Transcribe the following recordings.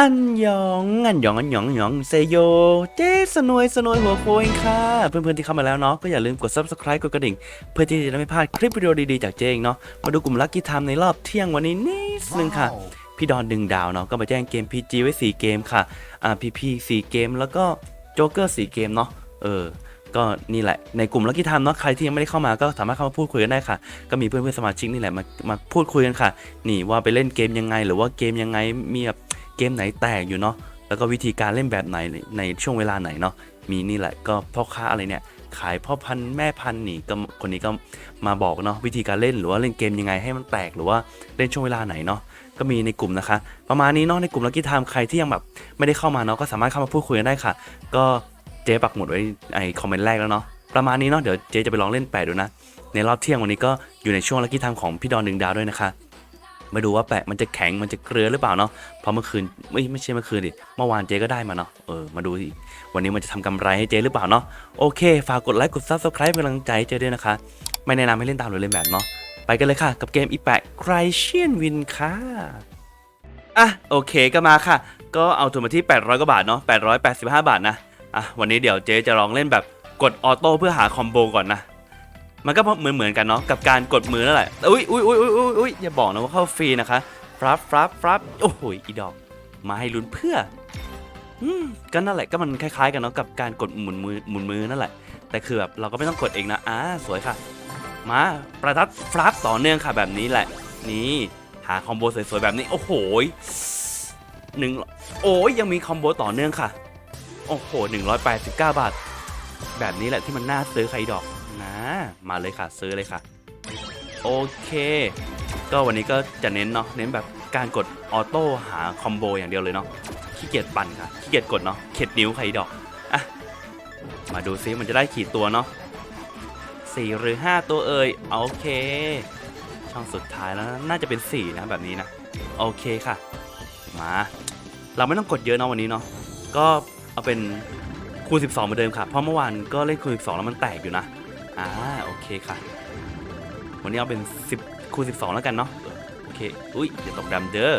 อันยองอันยองอันยองอันยองเซโย เจ๊สนวยสนวยหัวโคงค่ะ เพื่อนๆที่เข้ามาแล้วเนาะก็อย่าลืมกด subscribe กดกระดิ่ง เพื่อที่จะไม่พลาดคลิปวิดีโอดีๆจากเจ๊เองเนาะมาดูกลุ่มลั c กี้ไทม์ในรอบเที่ยงวันนี้นิดนึงค่ะ พี่ดอนดึงดาวเนาะก็มาแจ้งเกม PG ไว้ 4 เกมค่ะอ่า PP 4 เกมแล้วก็โจ๊กเกอร์4เกมเนาะเออก็นี่แหละในกลุ่มลั c กี้ไทม์เนาะใครที่ยังไม่ได้เข้ามาก็สามารถเข้ามาพูดคุยกันได้ค่ะ ก็มีเพื่อนๆสมาชิกนี่แหละมามาพูดคุยกันค่ะ นี่ว่าไปเล่นเกมยังไง หรือว่าเกมยังไงมีแบบ เกมไหนแตกอยู่เนาะแล้วก็วิธีการเล่นแบบไหนในช่วงเวลาไหนเนาะมีนี่แหละก็พ่อค้าอะไรเนี่ยขายพ่อพันธุ์แม่พันธุ์นี่ก็คนนี้ก็มาบอกเนาะวิธีการเล่นหรือว่าเล่นเกมยังไงให้มันแตกหรือว่าเล่นช่วงเวลาไหนเนาะก็มีในกลุ่มนะคะ ประมาณนี้เนาะในกลุ่มลักกี้ไทม์ใครที่ยังแบบไม่ได้เข้ามาเนาะก็สามารถเข้ามาพูดคุยกันได้ค่ะ ก็เจ๊ปักหมุดไว้ไอคอมเมนต์แรกแล้วเนาะประมาณนี้เนาะเดี๋ยวเจ๊จะไปลองเล่นแปะดูนะในรอบเที่ยงวันนี้ก็อยู่ในช่วงลักกี้ไทม์ของพี่ดอนดึงดาวด้วยนะคะ มาดูว่าแปะมันจะแข็งมันจะเกลือหรือเปล่าเนาะเพราะเมื่อคืนไม่ไม่ใช่เมื่อคืนดิเมื่อวานเจ๊ก็ได้มาเนาะเออมาดูสิวันนี้มันจะทำกำไรให้เจ๊หรือเปล่าเนาะโอเค ฝากกดไลค์กด subscribe เป็นกำลังใจให้เจ๊ด้วยนะคะ ไม่แนะนำให้เล่นตามหรือเล่นแบบเนาะไปกันเลยค่ะ กับเกมอีแปะใครเชียนวินค่ะอะโอเคก็มาค่ะ ก็เอาทุนมาที่ 800กว่าบาทเนาะ885 บาทนะอะวันนี้เดี๋ยวเจ๊จะลองเล่นแบบกดออโต้เพื่อหาคอมโบก่อนนะ มันก็เหมือนเหมือนกันเนาะกับการกดมือนั่นแหละอุ้ยอุ้ยอุ้ยอุ้ยอุ้ยอุ้ยอย่าบอกนะว่าเข้าฟรีนะคะฟรับฟรับฟรับโอ้โหอีดอก มาให้ลุ้นเพื่ออืมก็นั่นแหละก็มันคล้ายๆ กันเนาะกับการกดหมุนมือหมุนมือนั่นแหละ แต่คือแบบเราก็ไม่ต้องกดเองนะอ่าสวยค่ะ มาประทัดฟรับต่อเนื่องค่ะแบบนี้แหละ นี่หาคอมโบสวยๆแบบนี้โอ้โหหนึ่งโอ้ยยังมีคอมโบต่อเนื่องค่ะ โอ้โห189 บาท แบบนี้แหละที่มันน่าซื้อใครดอก มาเลยค่ะซื้อเลยค่ะ โอเค ก็วันนี้ก็จะเน้นเนาะเน้นแบบการกดออโต้หาคอมโบอย่างเดียวเลยเนาะขี้เกียจปั่นค่ะขี้เกียจกดเนาะเข็ดนิ้วใครดอกอะมาดูซิมันจะได้กี่ตัวเนาะสี่หรือ5ตัวเอ่ยโอเค ช่องสุดท้ายแล้วน่าจะเป็น4นะแบบนี้นะโอเคค่ะ มา เราไม่ต้องกดเยอะเนาะวันนี้เนาะก็เอาเป็นคูณ12เหมือนเดิมค่ะ เพราะเมื่อวานก็เล่นคูณ12 แล้วมันแตกอยู่นะ อ่าโอ คค่ะ วันนี้เอาเป็น 10คูณ12 แล้วกันเนาะโอเค อุ้ยอย่าตกดำเด้อ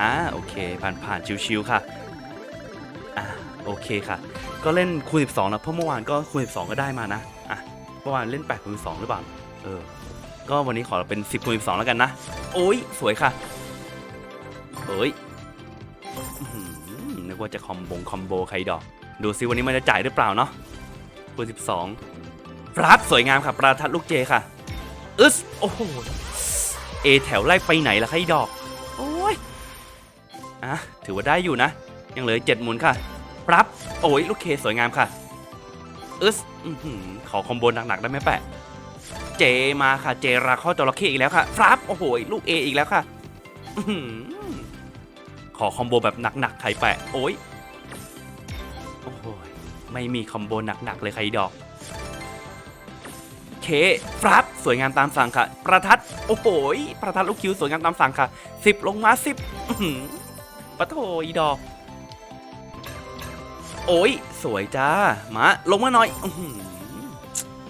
อ่าโอเค ผ่านผ่านชิวๆค่ะอ่าโอเคค่ะ ก็เล่นคูณ12แล้วเพราะเมื่อวานก็คูณ12 ก็ได้มานะอะเมื่อวานเล่น8คูณ12หรือเปล่าเออก็วันนี้ขอเป็น 10คูณ12 แล้วกันนะ โอ้ยสวยค่ะเอ้ยนึกว่าจะคอมบงคอมโบใครดอก ดูซิวันนี้มันจะจ่ายหรือเปล่าเนาะคูณ12 รับสวยงามค่ะ ประทัดลูกเจค่ะอึสโอ้โหเอแถวไล่ไปไหนล่ะคะไอ้ดอก โอ้ยอะถือว่าได้อยู่นะ ยังเหลือเจ็ดหมุนค่ะรับ โอ้ยลูกเคสวยงามค่ะอึสอื้อขอคอมโบหนักๆได้ไหมแปะ เจมาค่ะ เจราข้อจระเข้อีกแล้วค่ะครับ โอ้โหลูกเออีกแล้วค่ะอขอคอมโบแบบหนักๆไข่แปะ โอ้ยโอ้ยไม่มีคอมโบหนักๆเลยใครดอก เคฟรับสวยงามตามสั่งค่ะ ประทัด โอ้โหยประทัดลูกคิวสวยงามตามสั่งค่ะสิบลงมาสิบปะโถอีดอกโอ้ย สวยจ้า มา ลงมาหน่อยอ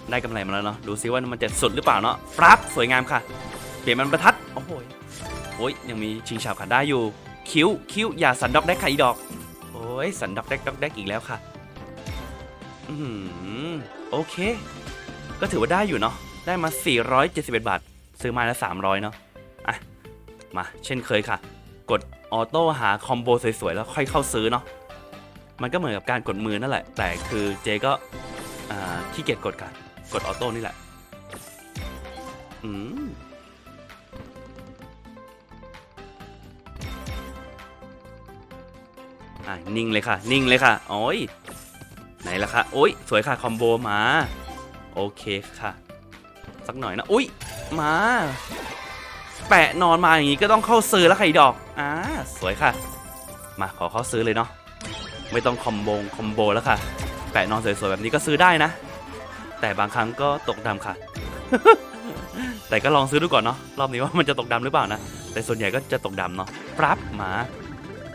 ได้กำไรมาแล้วเนาะ ดูซิว่ามันจะสุดหรือเปล่าเนาะฟรับสวยงามค่ะ เปลี่ยนมันประทัด โอ้โหยโอ้ย ยังมีชิงฉาบขันได้อยู่ คิ้ว คิ้ว อย่าสันดอกได้ค่ะอีดอก โอ้ย สันดอกแดกดอกแดกอีกแล้วค่ะ อือหือโอเค ก็ถือว่าได้อยู่เนาะได้มา 471 บาท ซื้อมาแล้ว300 เนาะอะ มาเช่นเคยค่ะ กดออโต้หาคอมโบสวยๆ แล้วค่อยเข้าซื้อเนาะมันก็เหมือนกับการกดมือนั่นแหละ แต่คือเจก็ขี้เกียจกดค่ะกดออโต้นี่แหละ อืมอะนิ่งเลยค่ะ นิ่งเลยค่ะ โอ้ยไหนล่ะคะโอ้ยสวยค่ะ คอมโบมา โอเคค่ะ สักหน่อยนะ อุ้ยมา แปะนอนมาอย่างนี้ก็ต้องเข้าซื้อแล้วค่ะดอกอ่าสวยค่ะ มาขอเข้าซื้อเลยเนาะไม่ต้องคอมโบงคอมโบแล้วค่ะ แปะนอนสวยๆแบบนี้ก็ซื้อได้นะ แต่บางครั้งก็ตกดำค่ะ แต่ก็ลองซื้อดูก่อนเนาะรอบนี้ว่ามันจะตกดำหรือเปล่านะแต่ส่วนใหญ่ก็จะตกดำเนาะปรับมา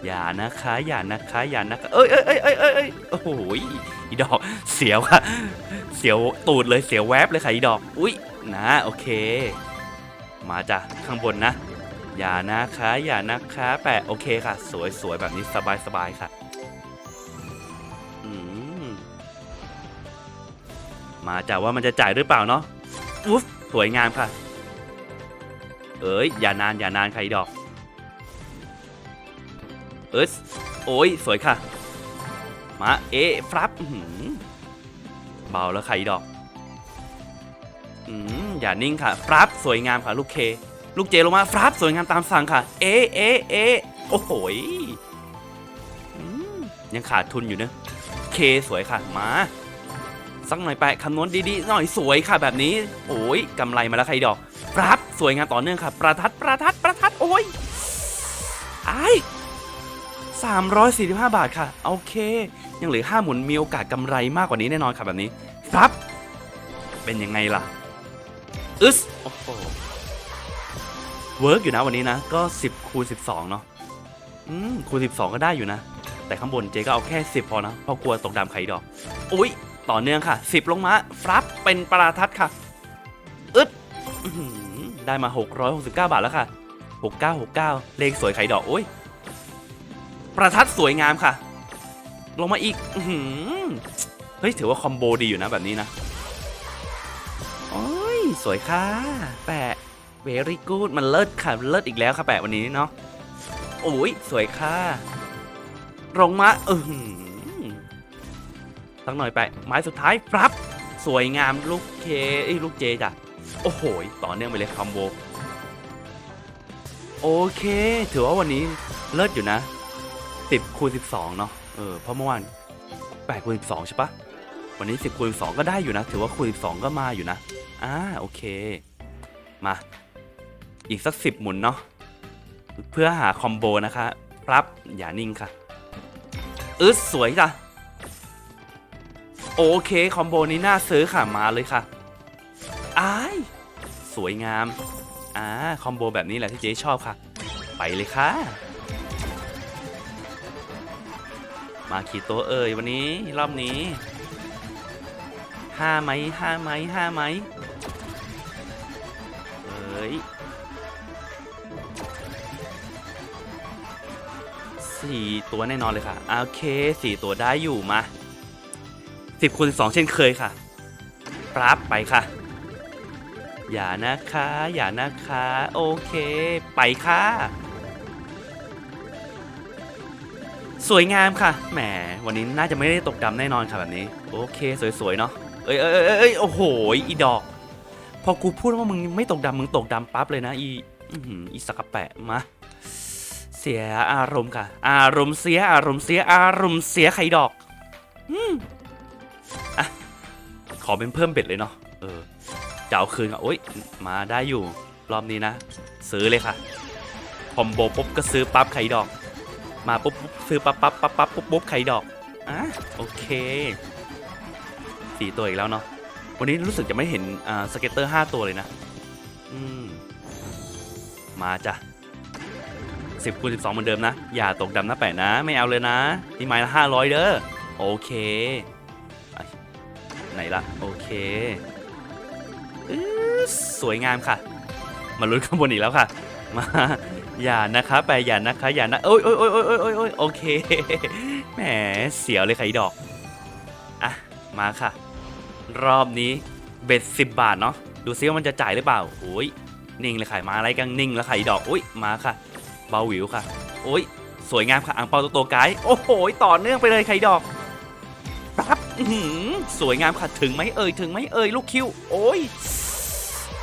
อย่านะคะอย่านะคะอย่านะคะเอ้ยเอ้ยเอ้ยเอ้ยเอ้ยโอ้โห อีดอก เสียวค่ะเสียวตูดเลยเสียวแวบเลยค่ะอีดอก อุ้ยนะโอเค มาจ้ะข้างบนนะ อย่านะคะอย่านะคะแปะโอเคค่ะ สวยสวยแบบนี้สบายสบายค่ะมมาจากว่ามันจะจ่ายหรือเปล่าเนาะอุ๊ฟสวยงามค่ะ เอ้ยอย่านานอย่านานใครดอก เอ้ยโอ้ยสวยค่ะ มาเอ๊ฟลับเบาแล้วใครดอกอืมอย่านิ่งค่ะฟลับสวยงามค่ะลูกเค ลูกเจลงมาฟลับสวยงามตามสั่งค่ะ เอ๊เอ๊เอ๊โอ้โหยยังขาดทุนอยู่นะเคสวยค่ะมาสักหน่อยไปคำนวณดีๆหน่อยสวยค่ะแบบนี้ โอ้ยกำไรมาแล้วใครดอกครับสวยงามต่อเนื่องค่ะ ประทัดประทัดประทัดโอ้ยไอ้ สามร้อยสี่สิบห้าบาทค่ะโอเค ยังเหลือห้าหมุนมีโอกาสกำไรมากกว่านี้แน่นอนค่ะแบบนี้ครับ เป็นยังไงล่ะอึสโอ้โหเวิร์กอยู่นะวันนี้นะ ก็ 10คูณ12 เนาะอืมคูณ12 ก็ได้อยู่นะ แต่ข้างบนเจ๊ก็เอาแค่ 10 พอนะเพราะกลัวตกดำไข่ดอกอุ้ยต่อเนื่องค่ะ 10 ลงมาฟรับเป็นปราทัดค่ะอึดอื้อหือได้มา 669 บาทแล้วค่ะ 6969 เลขสวยไข่ดอกโอ้ย ประทัดสวยงามค่ะ ลงมาอีกเฮ้ยถือว่าคอมโบดีอยู่นะแบบนี้นะ โอ้ย สวยค่ะ แปะ very good มันเลิศค่ะ เลิศอีกแล้วค่ะแปะวันนี้เนาะโอ้ย สวยค่ะลงมาอือหือสักหน่อยไปไม้สุดท้ายปรับ สวยงามลูกเคไอ้ลูกเจจ้ะโอ้โหต่อเนื่องไปเลยคอมโบโอเค ถือว่าวันนี้เลิศอยู่นะ 10คูณ12เนาะเออเพราะเมื่อวาน8คูณ12ใช่ปะวันนี้10คูณ12ก็ได้อยู่นะ ถือว่าคูณ12ก็มาอยู่นะอ่าโอเค มา อีกสัก10หมุนเนาะเพื่อหาคอมโบนะคะรับอย่านิ่งค่ะอึดสวยจ้ะโอเคคอมโบนี้น่าซื้อค่ะมาเลยค่ะอ้ายสวยงามอ่าคอมโบแบบนี้แหละที่เจ๊ชอบค่ะ ไปเลยค่ะ มาขี่ตัวเอ่ยวันนี้รอบนี้ห้าไหมห้าไหมห้าไหมเอ้ยสี่ตัวแน่นอนเลยค่ะโอเคสี่ตัวได้อยู่มาสิบคูณสองเช่นเคยค่ะปรับไปค่ะ อย่านะคะ อย่านะคะ โอเค ไปค่ะ สวยงามค่ะ แหม วันนี้น่าจะไม่ได้ตกดำแน่นอนค่ะแบบนี้ โอเค สวยๆ เนาะเอ้ยเอ้ยเอ้ยเอ้ยโอ้โห อีดอก พอกูพูดว่ามึงไม่ตกดำมึงตกดำปั๊บเลยนะ อีอีสกกะแปะมา เสียอารมณ์ค่ะ อารมณ์เสีย อารมณ์เสีย อารมณ์เสียไข่ดอกอะ ขอเป็นเพิ่มเบ็ดเลยเนาะ เออจะเอาคืนอะโอ๊ย มาได้อยู่ รอบนี้นะ ซื้อเลยค่ะคอมโบปุ๊บก็ซื้อปั๊บไข่ดอก มาปุ๊บปุ๊บซื้อปั๊บปั๊บปั๊บปั๊บปุ๊บปุ๊บไข่ดอกอะโอเคสี่ตัวอีกแล้วเนาะวันนี้รู้สึกจะไม่เห็นอ่าสเก็ตเตอร์ห้าตัวเลยนะ อืม มาจ้ะสิบคูณสิบสองเหมือนเดิมนะ อย่าตกดำนะแปะนะ ไม่เอาเลยนะนี่ไม้ละห้าร้อยเด้อโอเคไหนละโอเคอื้อสวยงามค่ะ มาลุ้นข้างบนอีกแล้วค่ะ มา อย่านะคะไปอย่านะคะอย่านะโอ้ยโอ้ยโอ้ยโอ้ยโอ้ยโอ้ยโอ้ยโอเคแหมเสียวเลยค่ะดอกอะมาค่ะ รอบนี้เบ็ดสิบบาทเนาะดูซิว่ามันจะจ่ายหรือเปล่าโอ้ยนิ่งเลยค่ะมาอะไรกันนิ่งแล้วค่ะดอกโอ้ยมาค่ะ เบาหวิวค่ะโอ้ยสวยงามค่ะอ่างเปาตัวโตไกด์โอ้โหต่อเนื่องไปเลยค่ะดอกปั๊บสวยงามค่ะถึงไหมเอ่ยถึงไหมเอ่ยลูกคิวโอ้ย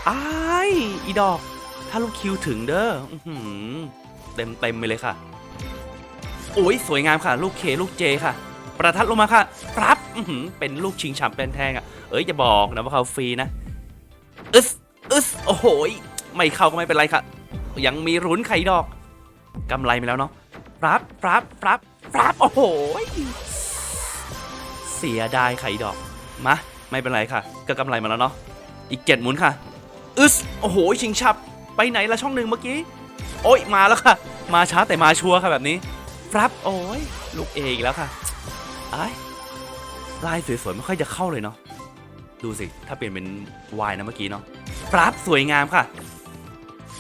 อ้ายอีดอก ถ้าลูกคิวถึงเด้อเต็มเต็มไปเลยค่ะโอ้ยสวยงามค่ะ ลูกเคลูกเจค่ะ ประทัดลงมาค่ะปั๊บเป็นลูกชิงฉับเป็นแทงอะเอ้ยจะบอกนะว่าเขาฟรีนะอึสอึสโอ้โหยไม่เข้าก็ไม่เป็นไรค่ะ ยังมีรุนไข่ดอกกำไรไปแล้วเนาะปั๊บปั๊บปั๊บปั๊บโอ้โหยเสียดายไข่ดอกมาไม่เป็นไรค่ะ ก็กำไรมาแล้วเนาะอีกเจ็ดหมุนค่ะอึสโอ้โหชิงชับ ไปไหนละช่องหนึ่งเมื่อกี้ โอ้ยมาแล้วค่ะ มาช้าแต่มาชัวร์ค่ะแบบนี้ครับโอ้ยลูกเออีกแล้วค่ะไอ้ลายสวยๆไม่ค่อยจะเข้าเลยเนาะดูสิ ถ้าเปลี่ยนเป็นวายนะเมื่อกี้เนาะครับสวยงามค่ะ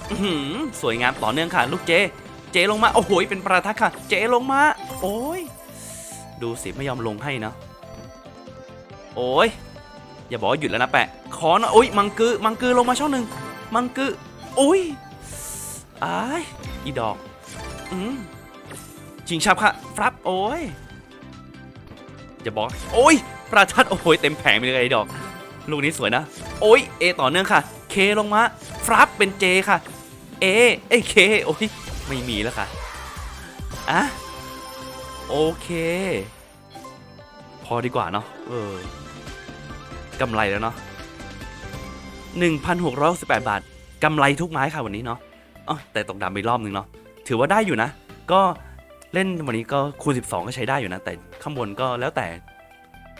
อื้อหือสวยงามต่อเนื่องค่ะ ลูกเจ เจลงมา โอ้โหเป็นประทัดค่ะ เจลงมา โอ้ย ดูสิ ไม่ยอมลงให้เนาะโอ้ย อย่าบอกหยุดแล้วนะแปะ ขอนะโอ้ย มังกือ มังกือลงมาช่องหนึ่ง มังกือ อุ้ยอ้ายอีดอก อืมชิงชับค่ะฟรับโอ้ยอย่าบอก โอ้ย ประทัดโอ้ยเต็มแผงไปเลยไอ้ดอก ลูกนี้สวยนะ โอ้ย เอต่อเนื่องค่ะ เคลงมาฟรับเป็นเจค่ะ เอ เอ้เค โอ้ย ไม่มีแล้วค่ะ อะ โอเค พอดีกว่าเนาะ เออกำไรแล้วเนาะ1,668 บาท กำไรทุกไม้ค่ะวันนี้เนาะอ๋อแต่ตกดำไปรอบนึงเนาะถือว่าได้อยู่นะ ก็เล่นวันนี้ก็คูณ12 ก็ใช้ได้อยู่นะ แต่ข้างบนก็แล้วแต่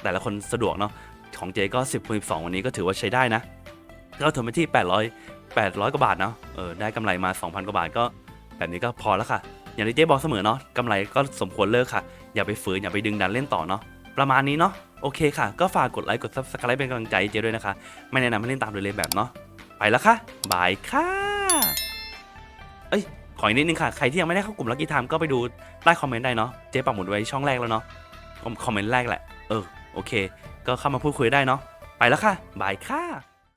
แต่ละคนสะดวกเนาะของเจก็ 10คูณ12 วันนี้ก็ถือว่าใช้ได้นะก็ถึงไปที่ 800 800 กว่าบาทเนาะเออได้กำไรมา 2,000 กว่าบาทก็ แบบนี้ก็พอแล้วค่ะ อย่างที่เจ๊บอกเสมอเนาะกำไรก็สมควรเลิกค่ะ อย่าไปฝืนอย่าไปดึงดันเล่นต่อเนาะประมาณนี้เนาะโอเคค่ะ ก็ฝากกดไลค์กด subscribe เป็นกำลังใจเจ๊ด้วยนะคะ ไม่แนะนำให้เล่นตามโดยเล่นแบบเนาะ ไปแล้วค่ะบายค่ะเอ้ยขออีกนิดนึงค่ะ ใครที่ยังไม่ได้เข้ากลุ่มลักกี้ไทม์ก็ไปดูใต้คอมเมนต์ได้เนาะเจ๊ปักหมุดไว้ช่องแรกแล้วเนาะคอมเมนต์แรกแหละ เออ โอเค ก็เข้ามาพูดคุยได้เนาะไปแล้วค่ะบายค่ะ